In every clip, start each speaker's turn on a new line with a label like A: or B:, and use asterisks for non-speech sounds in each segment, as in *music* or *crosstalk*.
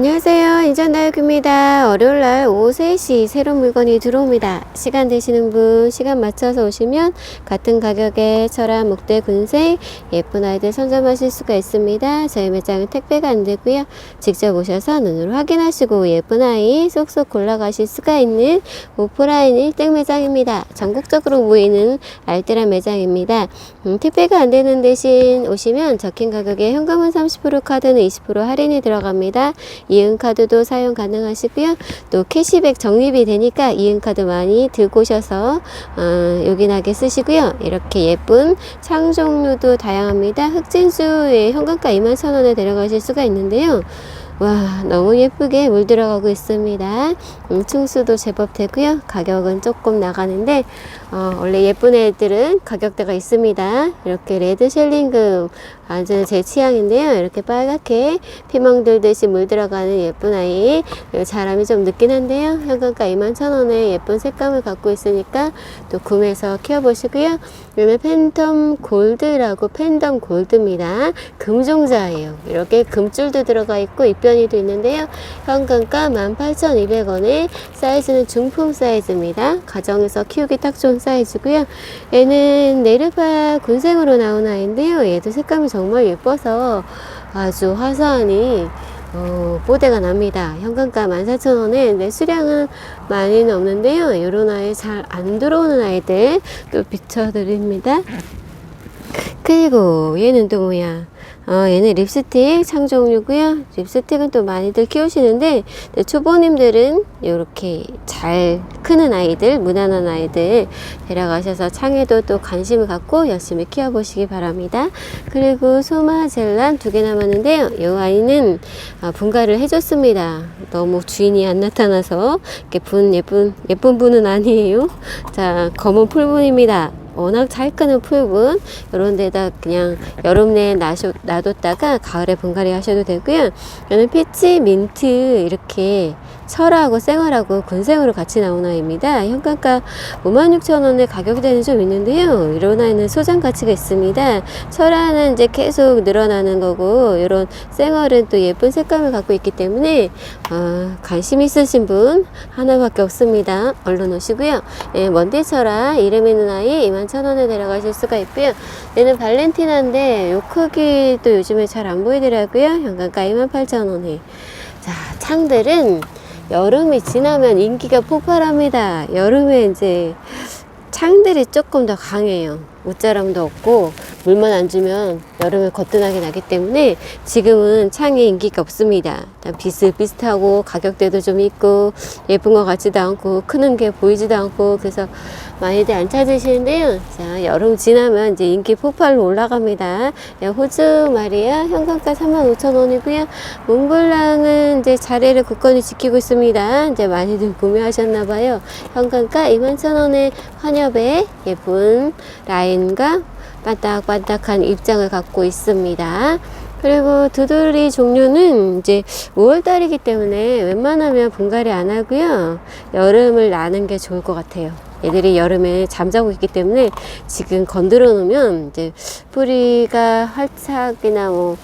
A: 안녕하세요. 인천 다육입니다. 월요일날 오후 3시 새로운 물건이 들어옵니다. 시간 되시는 분 시간 맞춰서 오시면 같은 가격에 철학, 목대, 군색 예쁜 아이들 선점하실 수가 있습니다. 저희 매장은 택배가 안 되고요. 직접 오셔서 눈으로 확인하시고 예쁜 아이 쏙쏙 골라가실 수가 있는 오프라인 1등 매장입니다. 전국적으로 모이는 알뜰한 매장입니다. 음, 택배가 안 되는 대신 오시면 적힌 가격에 현금은 30% 카드는 20% 할인이 들어갑니다. 이은카드도 사용 가능하시고요. 또 캐시백 적립이 되니까 이은카드 많이 들고 오셔서 어, 요긴하게 쓰시고요. 이렇게 예쁜 창 종류도 다양합니다. 흑진수의 현금가 21,000원에 데려가실 수가 있는데요. 와 너무 예쁘게 물 들어가고 있습니다 음, 층수도 제법 되고요 가격은 조금 나가는데 어, 원래 예쁜 애들은 가격대가 있습니다 이렇게 레드 셸링금 완전 제 취향인데요. 이렇게 빨갛게 피멍 들듯이 물 들어가는 예쁜 아이. 이 자람이 좀 늦긴 한데요. 현금가 21,000원에 예쁜 색감을 갖고 있으니까 또 구매해서 키워보시고요. 그다음에 팬텀 골드라고 팬덤 골드입니다. 금종자예요. 이렇게 금줄도 들어가 있고 입변이도 있는데요. 현금가 18,200원에 사이즈는 중품 사이즈입니다. 가정에서 키우기 딱 좋은 사이즈고요. 얘는 네르파 군생으로 나온 아이인데요. 얘도 색감이 정말 예뻐서 아주 화사하니 어, 뽀대가 납니다. 현금가 14,000원에 내 수량은 많이는 없는데요. 이런 아이 잘 안 들어오는 아이들 또 비춰드립니다. 그리고 얘는 또 뭐야? 어, 얘는 립스틱 창종류고요. 립스틱은 또 많이들 키우시는데 네, 초보님들은 이렇게 잘 크는 아이들, 무난한 아이들 데려가셔서 창에도 또 관심을 갖고 열심히 키워보시기 바랍니다. 그리고 소마젤란 두 개 남았는데요. 이 아이는 아, 분갈이를 해줬습니다. 너무 주인이 안 나타나서 이렇게 분 예쁜 예쁜 분은 아니에요. 자 검은 풀분입니다. 워낙 잘 크는 풀분 이런 데다 그냥 여름 내에 놔뒀다가 가을에 분갈이 하셔도 되고요. 얘는 피치, 민트 이렇게 철하고 생활하고 군생으로 같이 나온 아이입니다. 현관가 56,000원에 가격대는 좀 있는데요. 이런 아이는 소장 가치가 있습니다. 철화는 이제 계속 늘어나는 거고 이런 생활은 또 예쁜 색감을 갖고 있기 때문에 어, 관심 있으신 분 하나밖에 없습니다. 얼른 오시고요. 예, 먼디 철화 이름 있는 아이 21,000원에 데려가실 수가 있고요. 얘는 발렌티나인데 요 크기도 요즘에 잘 안 보이더라고요. 현관가 28,000원에. 자, 창들은 여름이 지나면 인기가 폭발합니다. 여름에 이제 창들이 조금 더 강해요. 옷자람도 없고 물만 안 주면 여름에 거뜬하게 나기 때문에 지금은 창에 인기가 없습니다. 비슷비슷하고 가격대도 좀 있고 예쁜 것 같지도 않고 크는 게 보이지도 않고 그래서 많이들 안 찾으시는데요. 자 여름 지나면 이제 인기 폭발로 올라갑니다. 야, 호주 말이야 현금가 35,000원이고요. 몽블랑은 이제 자리를 굳건히 지키고 있습니다. 이제 많이들 구매하셨나 봐요. 현금가 21,000원에 환엽에 예쁜 라 인과 반딱반딱한 입장을 갖고 있습니다. 그리고 두드리 종류는 이제 5월달이기 때문에 웬만하면 분갈이 안 하고요. 여름을 나는 게 좋을 것 같아요. 애들이 여름에 잠자고 있기 때문에 지금 건드려 놓으면 이제 뿌리가 활착이나 뭐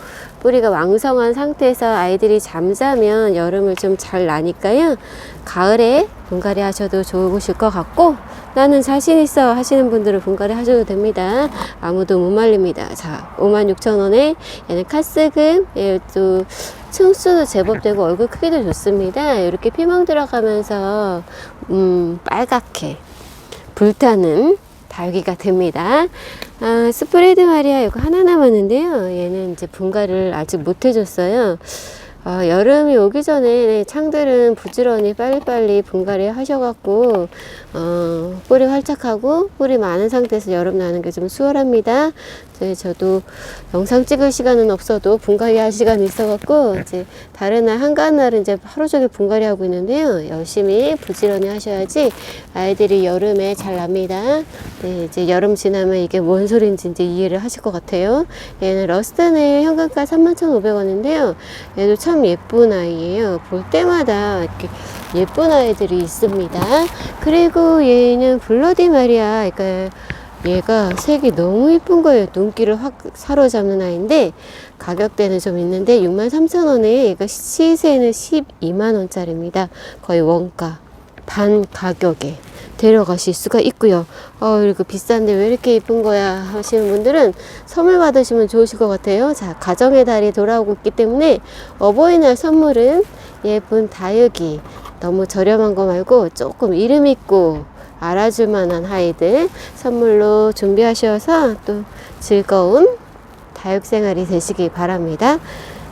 A: 뿌리가 왕성한 상태에서 아이들이 잠자면 여름을 좀 잘 나니까요. 가을에 분갈이 하셔도 좋으실 것 같고 나는 자신 있어 하시는 분들은 분갈이 하셔도 됩니다. 아무도 못 말립니다. 자, 56,000원에 얘는 카스금, 얘도 층수도 제법 되고 얼굴 크기도 좋습니다. 이렇게 피멍 들어가면서 음, 빨갛게 불타는 달기가 됩니다. 아, 스프레드 마리아 이거 하나 남았는데요. 얘는 이제 분갈이를 아직 못 해줬어요. 어, 여름이 오기 전에 창들은 부지런히 빨리빨리 분갈이 하셔갖고 어, 뿌리 활착하고 뿌리 많은 상태에서 여름 나는 게 좀 수월합니다. 이제 저도 영상 찍을 시간은 없어도 분갈이 할 시간이 있어갖고 이제 다른 날 한가날은 이제 하루 종일 분갈이 하고 있는데요. 열심히 부지런히 하셔야지 아이들이 여름에 잘 납니다. 네, 이제 여름 지나면 이게 뭔 소린지 이제 이해를 하실 것 같아요. 얘는 러스트네 현금가 31,500원인데요. 얘도 참 예쁜 아이예요. 볼 때마다 이렇게 예쁜 아이들이 있습니다. 그리고 얘는 블러디 마리아, 그러니까 얘가 색이 너무 예쁜 거예요. 눈길을 확 사로잡는 아이인데 가격대는 좀 있는데 63,000원에 얘가 시세는 12만 원짜리입니다. 거의 원가 반 가격에 데려가실 수가 있고요. 어, 이거 비싼데 왜 이렇게 예쁜 거야 하시는 분들은 선물 받으시면 좋으실 것 같아요. 자, 가정의 달이 돌아오고 있기 때문에 어버이날 선물은 예쁜 다육이 너무 저렴한 거 말고 조금 이름 있고 알아줄 만한 아이들 선물로 준비하셔서 또 즐거운 다육 생활이 되시기 바랍니다.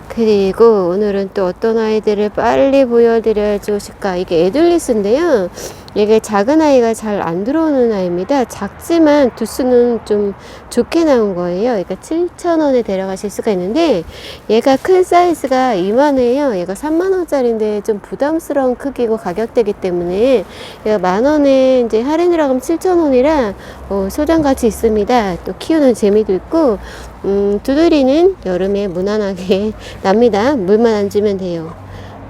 A: 그리고 오늘은 또 어떤 아이들을 빨리 보여드려야 좋으실까? 이게 에들리스인데요. 이게 작은 아이가 잘 안 들어오는 아이입니다. 작지만 두수는 좀 좋게 나온 거예요. 그러니까 7,000원에 데려가실 수가 있는데 얘가 큰 사이즈가 이만해요. 얘가 3만원짜리인데 좀 부담스러운 크기고 가격대기 때문에 얘가 만원에 이제 할인을 하면 7,000원이라 어, 소장 가치 있습니다. 또 키우는 재미도 있고 음, 두드리는 여름에 무난하게 *laughs* 납니다. 물만 안 주면 돼요.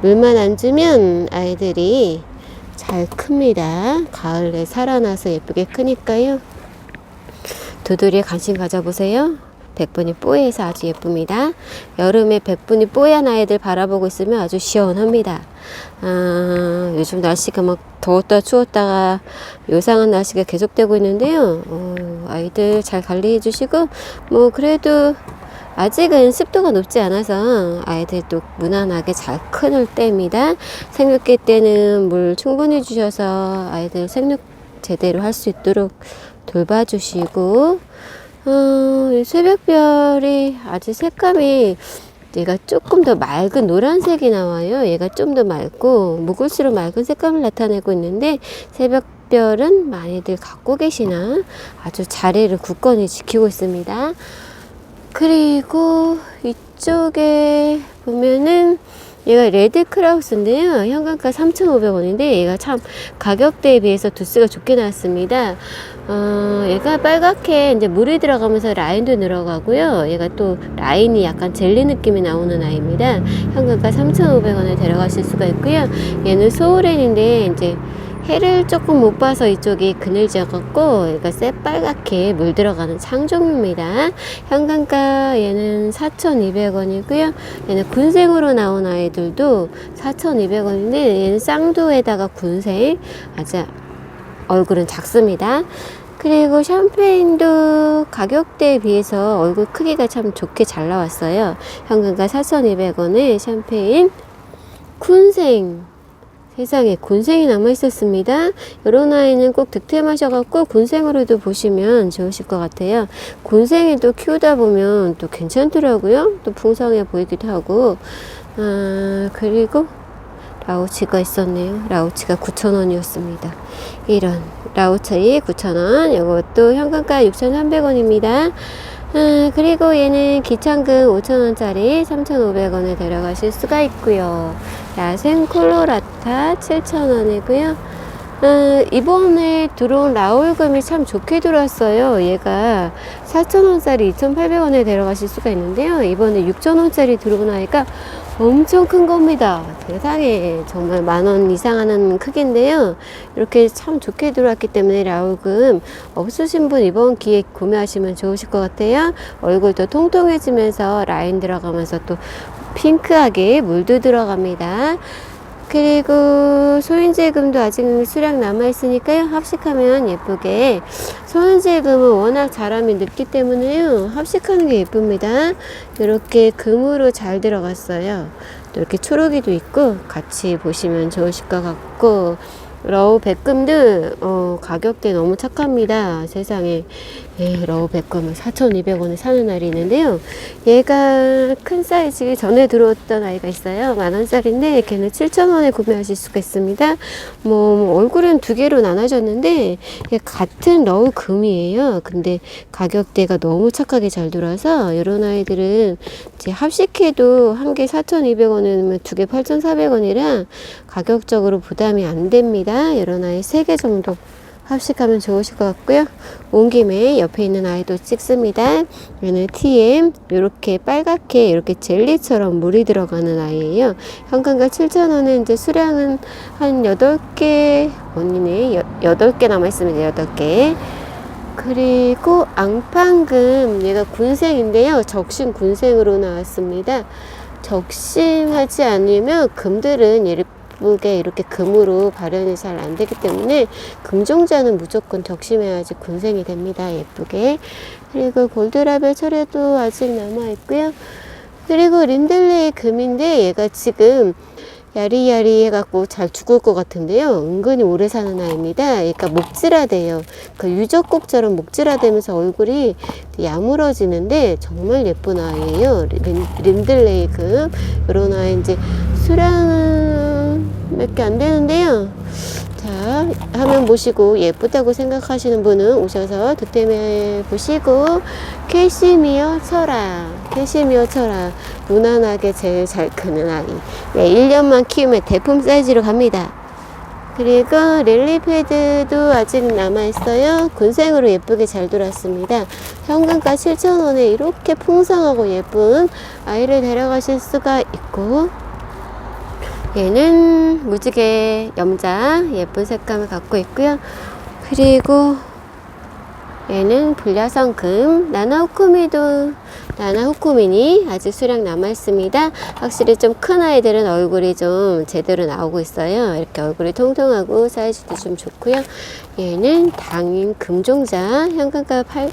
A: 물만 안 주면 아이들이 잘 큽니다. 가을에 살아나서 예쁘게 크니까요. 두드리에 관심 가져보세요. 백분이 뽀해서 아주 예쁩니다. 여름에 백분이 뽀얀 아이들 바라보고 있으면 아주 시원합니다. 아, 요즘 날씨가 막 더웠다 추웠다가 요상한 날씨가 계속되고 있는데요. 어, 아이들 잘 관리해 주시고 뭐 그래도 아직은 습도가 높지 않아서 아이들도 무난하게 잘 크는 때입니다. 생육기 때는 물 충분히 주셔서 아이들 생육 제대로 할 수 있도록 돌봐주시고 어, 이 새벽별이 아주 색감이 얘가 조금 더 맑은 노란색이 나와요. 얘가 좀 더 맑고 묵을수록 맑은 색감을 나타내고 있는데 새벽별은 많이들 갖고 계시나 아주 자리를 굳건히 지키고 있습니다. 그리고 이쪽에 보면은 얘가 레드 크라우스인데요. 현관가 3,500원인데 얘가 참 가격대에 비해서 두수가 좋게 나왔습니다. 어, 얘가 빨갛게 이제 물이 들어가면서 라인도 늘어가고요. 얘가 또 라인이 약간 젤리 느낌이 나오는 아이입니다. 현관가 3,500원에 데려가실 수가 있고요. 얘는 소울렌인데 이제 해를 조금 못 봐서 이쪽이 그늘져갖고 얘가 새빨갛게 물 들어가는 창종입니다. 현관가 얘는 4,200원이고요. 얘는 군생으로 나온 아이들도 4,200원인데 얘는 쌍두에다가 군생 아주 얼굴은 작습니다. 그리고 샴페인도 가격대에 비해서 얼굴 크기가 참 좋게 잘 나왔어요. 현금가 4,200원에 샴페인 군생 세상에 군생이 남아 있었습니다. 이런 아이는 꼭 득템하셔갖고 군생으로도 보시면 좋으실 것 같아요. 군생이 또 키우다 보면 또 괜찮더라고요. 또 풍성해 보이기도 하고. 아, 그리고 라우치가 있었네요. 라우치가 9,000원이었습니다. 이런 라우치 9,000원. 이것도 현금가 6,300원입니다. 아, 그리고 얘는 기창금 5,000원짜리 3,500원에 데려가실 수가 있고요. 야생 콜로라타 7,000원이고요. 아, 이번에 들어온 라울금이 참 좋게 들어왔어요. 얘가 4,000원짜리 2,800원에 데려가실 수가 있는데요. 이번에 6,000원짜리 들어온 아이가 엄청 큰 겁니다. 세상에 정말 만 원 이상 하는 크기인데요. 이렇게 참 좋게 들어왔기 때문에 라울금 없으신 분 이번 기회에 구매하시면 좋으실 것 같아요. 얼굴도 통통해지면서 라인 들어가면서 또 핑크하게 물도 들어갑니다. 그리고 소인제금도 아직 수량 남아있으니까요. 합식하면 예쁘게. 소인제금은 워낙 자람이 늦기 때문에요. 합식하는 게 예쁩니다. 이렇게 금으로 잘 들어갔어요. 또 이렇게 초록이도 있고 같이 보시면 좋으실 것 같고 러우 백금도 어, 가격대 너무 착합니다. 세상에 예, 러우 백금은 4,200원에 사는 날이 있는데요. 얘가 큰 사이즈 전에 들어왔던 아이가 있어요. 만 원짜리인데 걔는 7,000원에 구매하실 수가 있습니다. 뭐 얼굴은 두 개로 나눠졌는데 얘 같은 러우 금이에요. 근데 가격대가 너무 착하게 잘 들어와서 이런 아이들은 이제 합식해도 한 개 4,200원이면 두 개 8,400원이라 가격적으로 부담이 안 됩니다. 이런 아이 세 개 정도 합식하면 좋으실 것 같고요. 온 김에 옆에 있는 아이도 찍습니다. 얘는 TM 이렇게 빨갛게 이렇게 젤리처럼 물이 들어가는 아이예요. 현금가 7,000원에 이제 수량은 한 8개 원이네. 8개 남아 있습니다. 8개. 그리고 앙팡금 얘가 군생인데요. 적심 군생으로 나왔습니다. 적심하지 않으면 금들은 예쁘게 이렇게 금으로 발현이 잘 안 되기 때문에 금종자는 무조건 적심해야지 군생이 됩니다. 예쁘게. 그리고 골드라벨 철에도 아직 남아 있고요. 그리고 린델레이 금인데 얘가 지금 야리야리 해갖고 잘 죽을 것 같은데요. 은근히 오래 사는 아이입니다. 그러니까 목질화돼요. 그 유적국처럼 목질화되면서 얼굴이 야물어지는데 정말 예쁜 아이예요. 린, 린들레이 금. 이런 아이 이제 수량은 몇 개 안 되는데요. 자, 화면 보시고 예쁘다고 생각하시는 분은 오셔서 득템해 보시고 캐시미어 철아, 캐시미어 철아 무난하게 제일 잘 크는 아이. 네, 1년만 키우면 대품 사이즈로 갑니다. 그리고 릴리 패드도 아직 남아있어요. 군생으로 예쁘게 잘 돌았습니다. 현금가 7,000원에 이렇게 풍성하고 예쁜 아이를 데려가실 수가 있고 얘는 무지개 염자 예쁜 색감을 갖고 있고요. 그리고 얘는 불야성금 나나후쿠미도 나나후쿠미니 아직 수량 남아 있습니다. 확실히 좀 큰 아이들은 얼굴이 좀 제대로 나오고 있어요. 이렇게 얼굴이 통통하고 사이즈도 좀 좋고요. 얘는 당인 금종자 현금가 8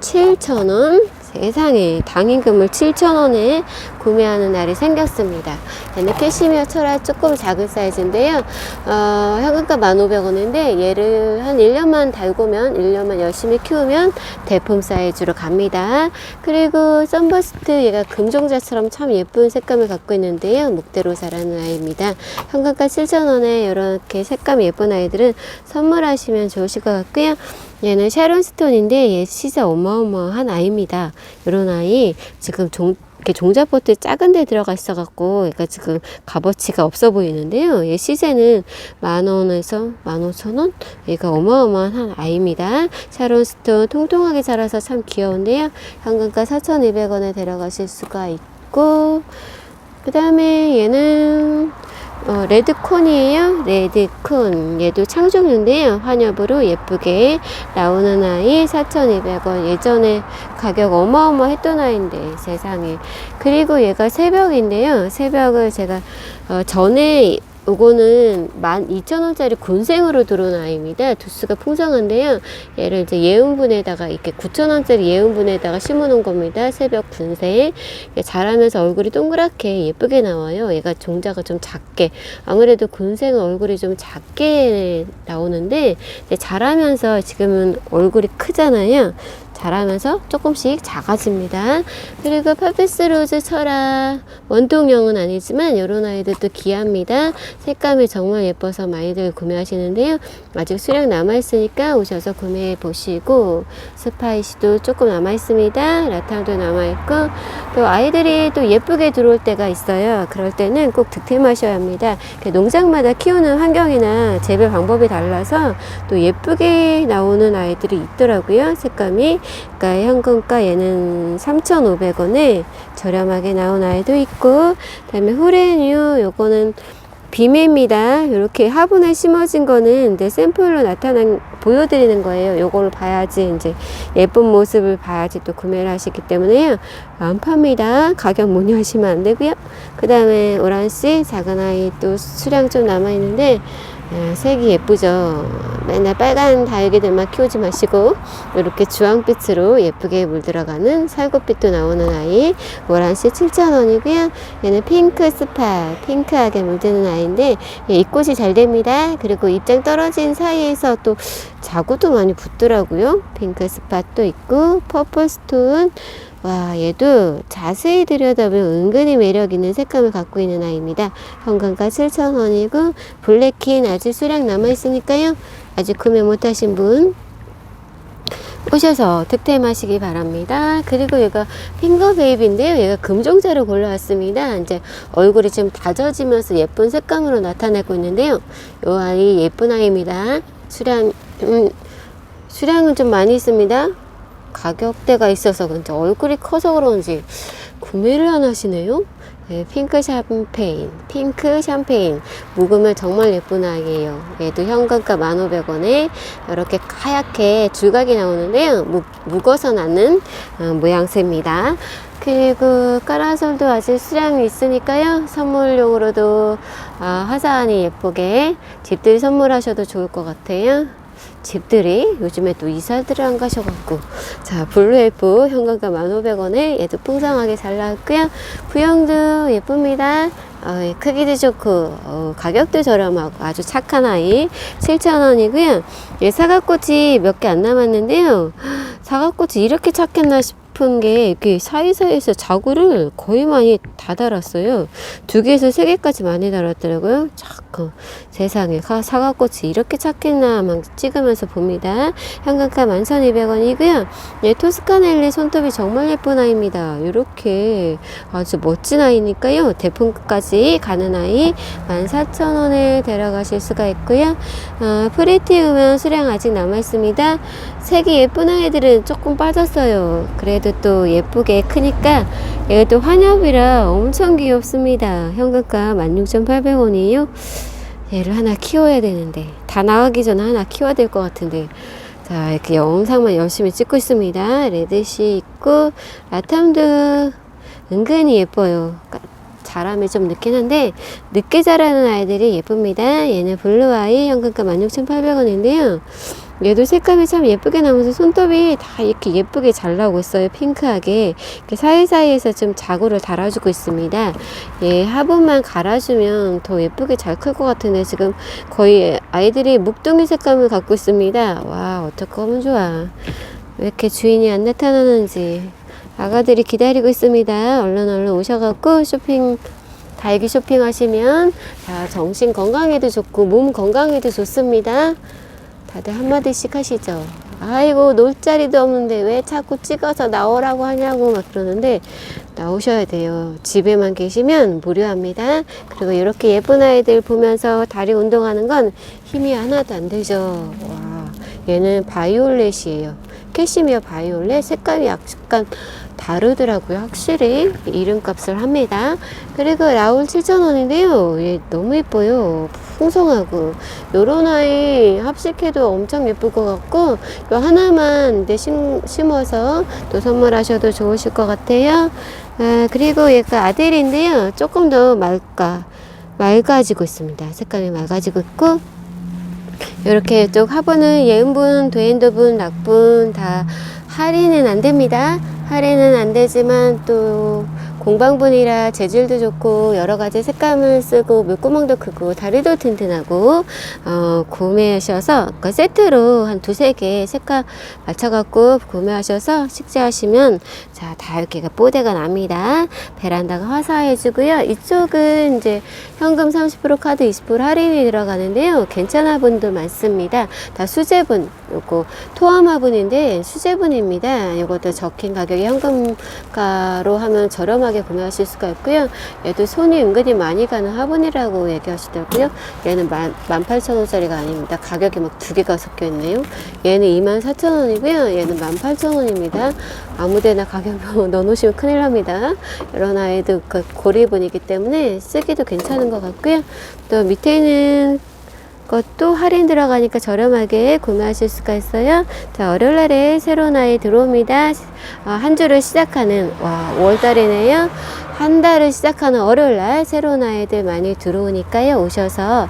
A: 7,000원 세상에 당인금을 7,000원에 구매하는 날이 생겼습니다. 얘는 캐시미어 철화 조금 작은 사이즈인데요. 어, 현금가 1,500원인데 얘를 한 1년만 달고면 1년만 열심히 키우면 대품 사이즈로 갑니다. 그리고 썬버스트 얘가 금종자처럼 참 예쁜 색감을 갖고 있는데요. 목대로사라는 아이입니다. 현금가 7,000원에 이렇게 색감이 예쁜 아이들은 선물하시면 좋으실 것 같고요. 얘는 샤론 스톤인데 얘 시세 어마어마한 아이입니다. 이런 아이 지금 종 이렇게 종자포트 작은 데 들어가 있어 갖고 얘가 지금 값어치가 없어 보이는데요. 얘 시세는 만 원에서 만 오천 원? 얘가 어마어마한 아이입니다. 샤론 스톤 통통하게 자라서 참 귀여운데요. 현금가 4,200원에 데려가실 수가 있고 그 다음에 얘는 어, 레드콘이에요. 레드콘. 얘도 창종류인데요. 환엽으로 예쁘게 나오는 아이 4,200원. 예전에 가격 어마어마했던 아이인데 세상에. 그리고 얘가 새벽인데요. 새벽을 제가 어, 전에 요거는 12,000원짜리 군생으로 들어온 아이입니다. 두수가 풍성한데요. 얘를 이제 예운분에다가 이렇게 9,000원짜리 예운분에다가 심어 놓은 겁니다. 새벽 군생. 자라면서 얼굴이 동그랗게 예쁘게 나와요. 얘가 종자가 좀 작게. 아무래도 군생은 얼굴이 좀 작게 나오는데 자라면서 지금은 얼굴이 크잖아요. 자라면서 조금씩 작아집니다. 그리고 파피스 로즈 철아 원통형은 아니지만 이런 아이들도 귀합니다. 색감이 정말 예뻐서 많이들 구매하시는데요. 아직 수량 남아 있으니까 오셔서 구매해 보시고 스파이시도 조금 남아 있습니다. 라탕도 남아 있고 또 아이들이 또 예쁘게 들어올 때가 있어요. 그럴 때는 꼭 득템하셔야 합니다. 농장마다 키우는 환경이나 재배 방법이 달라서 또 예쁘게 나오는 아이들이 있더라고요. 색감이 그러니까 현금가 얘는 3,500원에 저렴하게 나온 아이도 있고 그다음에 후레뉴 요거는 비매입니다. 이렇게 화분에 심어진 거는 이제 샘플로 나타난 보여드리는 거예요. 요거를 봐야지 이제 예쁜 모습을 봐야지 또 구매를 하시기 때문에요. 안 팝니다. 가격 문의하시면 안 되고요. 그 다음에 오란씨 작은 아이 또 수량 좀 남아 있는데 아, 색이 예쁘죠. 맨날 빨간 다육이들만 키우지 마시고 이렇게 주황빛으로 예쁘게 물들어가는 살구빛도 나오는 아이 오란씨 7,000원이고요. 얘는 핑크 스파 핑크하게 물드는 아이인데 얘 입꽃이 잘 됩니다. 그리고 입장 떨어진 사이에서 또 자구도 많이 붙더라고요. 핑크 스팟도 있고 퍼플 스톤 와, 얘도 자세히 들여다보면 은근히 매력 있는 색감을 갖고 있는 아이입니다. 현금가 7,000원이고, 블랙킨 아직 수량 남아 있으니까요. 아직 구매 못 하신 분, 오셔서 득템하시기 바랍니다. 그리고 얘가 핑거 베이비인데요. 얘가 금종자로 골라왔습니다. 이제 얼굴이 좀 다져지면서 예쁜 색감으로 나타내고 있는데요. 요 아이 예쁜 아이입니다. 수량, 음, 수량은 좀 많이 있습니다. 가격대가 있어서 그런지 얼굴이 커서 그런지 구매를 안 하시네요. 그 핑크 샴페인, 핑크 샴페인. 묵으면 정말 예쁜 아이예요. 얘도 현금가 1,500원에 이렇게 하얗게 줄각이 나오는데요. 묵, 묵어서 나는 어, 모양새입니다. 그리고 까라솔도 아직 수량이 있으니까요. 선물용으로도 아, 화사하니 예쁘게 집들이 선물하셔도 좋을 것 같아요. 집들이 요즘에 또 이사들을 안 가셔갖고. 자 블루엘프 현금가 1,500원에 얘도 풍성하게 잘 나왔고요. 부형도 예쁩니다. 어, 예, 크기도 좋고 어, 가격도 저렴하고 아주 착한 아이 7,000원이고요. 얘 사과꽃이 몇 개 안 남았는데요. 사과꽃이 이렇게 착했나 싶 은 게 이렇게 사이사이에서 자구를 거의 많이 다 달았어요 두 개에서 세 개까지 많이 달았더라고요 자꾸 세상에 가- 사과꽃이 이렇게 착했나 막 찍으면서 봅니다. 현금가 11,200원이고요. 예, 토스카넬리 손톱이 정말 예쁜 아이입니다. 이렇게 아주 멋진 아이니까요. 대품까지 가는 아이 14,000원에 데려가실 수가 있고요. 어, 프리티 음원 수량 아직 남아있습니다. 색이 예쁜 아이들은 조금 빠졌어요. 그래도 또 예쁘게 크니까 얘도 환엽이라 엄청 귀엽습니다. 현금가 16,800원이에요. 얘를 하나 키워야 되는데 다 나가기 전에 하나 키워야 될 것 같은데. 자 이렇게 영상만 열심히 찍고 있습니다. 레드시 있고 라탐도 은근히 예뻐요. 까- 자람이 좀 늦긴 한데 늦게 자라는 아이들이 예쁩니다. 얘는 블루아이 현금가 16,800원인데요 얘도 색감이 참 예쁘게 나면서 손톱이 다 이렇게 예쁘게 잘 나오고 있어요 핑크하게 사이사이에서 좀 자구를 달아주고 있습니다 예, 화분만 갈아주면 더 예쁘게 잘 클 것 같은데 지금 거의 아이들이 묵둥이 색감을 갖고 있습니다. 와, 어떡 하면 좋아. 왜 이렇게 주인이 안 나타나는지 아가들이 기다리고 있습니다. 얼른 얼른 오셔갖고 쇼핑 달기 쇼핑하시면 자, 정신 건강에도 좋고 몸 건강에도 좋습니다. 다들 한마디씩 하시죠. 아이고 놀 자리도 없는데 왜 자꾸 찍어서 나오라고 하냐고 막 그러는데 나오셔야 돼요. 집에만 계시면 무료합니다. 그리고 이렇게 예쁜 아이들 보면서 다리 운동하는 건 힘이 하나도 안 들죠. 와, 얘는 바이올렛이에요. 캐시미어 바이올렛 색감이 약간 다르더라고요. 확실히 이름값을 합니다. 그리고 라울 7,000원인데요. 얘 너무 예뻐요. 풍성하고 요런 아이 합식해도 엄청 예쁠 것 같고 요 하나만 이제 심, 심어서 또 선물하셔도 좋으실 것 같아요. 아, 그리고 얘가 아델인데요. 조금 더 맑아 맑아지고 있습니다. 색감이 맑아지고 있고 이렇게 쪽 화분은 예은분, 되인도분, 낙분 다 할인은 안 됩니다. 할인은 안 되지만 또 공방분이라 재질도 좋고 여러 가지 색감을 쓰고 물구멍도 크고 다리도 튼튼하고 어, 구매하셔서 그 세트로 한 두세 개 색깔 맞춰갖고 구매하셔서 식재하시면 자 다 이렇게 뽀대가 납니다. 베란다가 화사해지고요. 이쪽은 이제 현금 30% 카드 20% 할인이 들어가는데요. 괜찮아 분도 많습니다. 다 수제분 요거 토암 화분인데 수제분입니다. 이것도 적힌 가격이 현금가로 하면 저렴하게 구매하실 수가 있고요. 얘도 손이 은근히 많이 가는 화분이라고 얘기하시더라고요. 얘는 18,000원짜리가 아닙니다. 가격이 막 두 개가 섞여 있네요. 얘는 24,000원이고요. 얘는 18,000원입니다. 아무데나 가격 *laughs* 넣어놓으시면 큰일 납니다. 이런 아이도 그 고리분이기 때문에 쓰기도 괜찮은 것 같고요. 또 밑에 있는 것도 할인 들어가니까 저렴하게 구매하실 수가 있어요. 자, 월요일 날에 새로운 아이 들어옵니다. 아, 한 주를 시작하는, 와, 5월달이네요. 한 달을 시작하는 월요일 날 새로운 아이들 많이 들어오니까요. 오셔서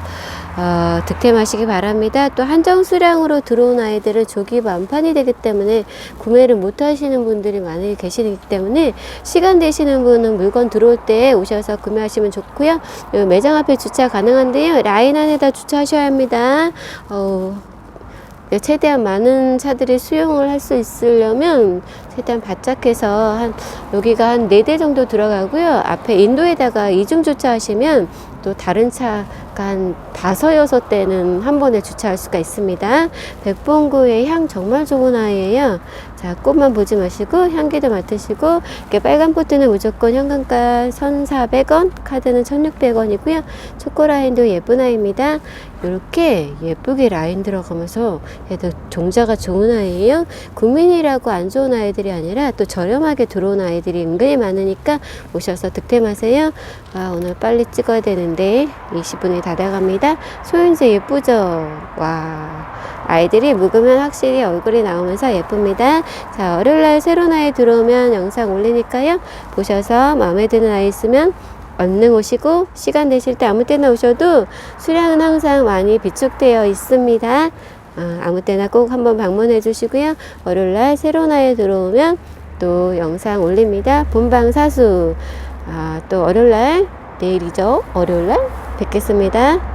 A: 어, 득템하시기 바랍니다. 또 한정 수량으로 들어온 아이들은 조기 완판이 되기 때문에 구매를 못 하시는 분들이 많이 계시기 때문에 시간 되시는 분은 물건 들어올 때 오셔서 구매하시면 좋고요. 요 매장 앞에 주차 가능한데요. 라인 안에다 주차하셔야 합니다. 어, 네, 최대한 많은 차들이 수용을 할 수 있으려면 최대한 바짝 해서 한 여기가 한 네 대 정도 들어가고요. 앞에 인도에다가 이중 주차하시면 또 다른 차가 한 다섯 여섯 대는 한 번에 주차할 수가 있습니다. 백봉구의 향 정말 좋은 아이예요. 자, 꽃만 보지 마시고 향기도 맡으시고 이렇게 빨간 포트는 무조건 현금가 1,400원, 카드는 1,600원이고요. 초코라인도 예쁜 아이입니다. 이렇게 예쁘게 라인 들어가면서 종자가 좋은 아이예요. 국민이라고 안 좋은 아이들 이 아니라 또 저렴하게 들어온 아이들이 은근히 많으니까 오셔서 득템하세요. 아, 오늘 빨리 찍어야 되는데 20분이 다 돼갑니다. 소윤재 예쁘죠? 와. 아이들이 묵으면 확실히 얼굴이 나오면서 예쁩니다. 자, 월요일날 새로운 아이 들어오면 영상 올리니까요. 보셔서 마음에 드는 아이 있으면 얼른 오시고 시간 되실 때 아무 때나 오셔도 수량은 항상 많이 비축되어 있습니다. 어, 아무 때나 꼭 한번 방문해 주시고요. 월요일날 아이 들어오면 또 영상 올립니다. 본방 사수. 아, 또 월요일날 내일이죠. 월요일날 뵙겠습니다.